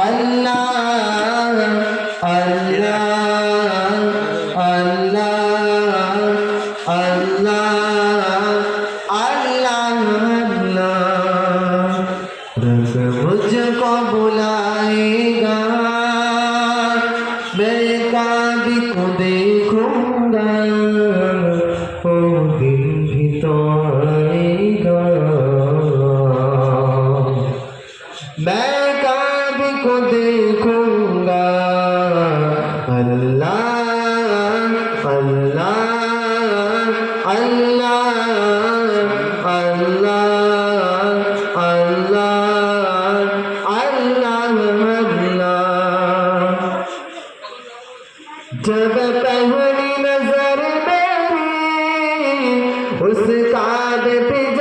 আল্লাহ जब पहली नजर मेरी उस काग पे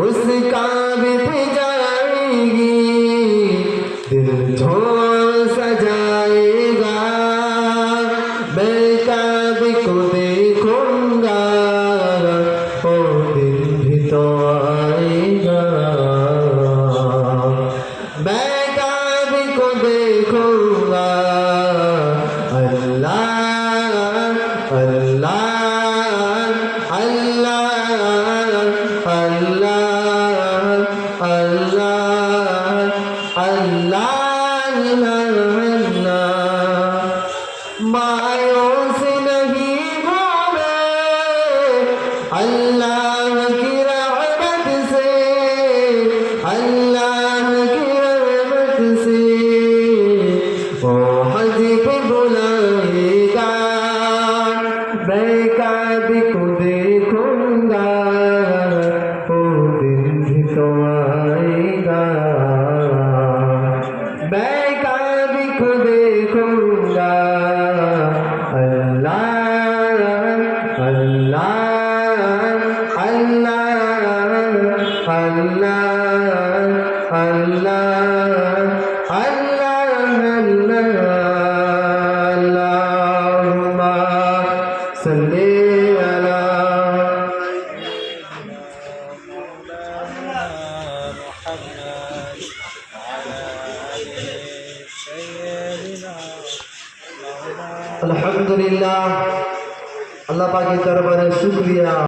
उस काग पे जाएगी मायों से नहीं घूमे अल्लाह की रहमत से अल्लाह की रहमत से ओ हज पे बुलाएगा मैं काबे को देखूंगा ओ दिन भी तो आएगा मैं काबे को देखूंगा আলহামদুলিল্লাহ আল্লাহ পাকের দরবারে শুকরিয়া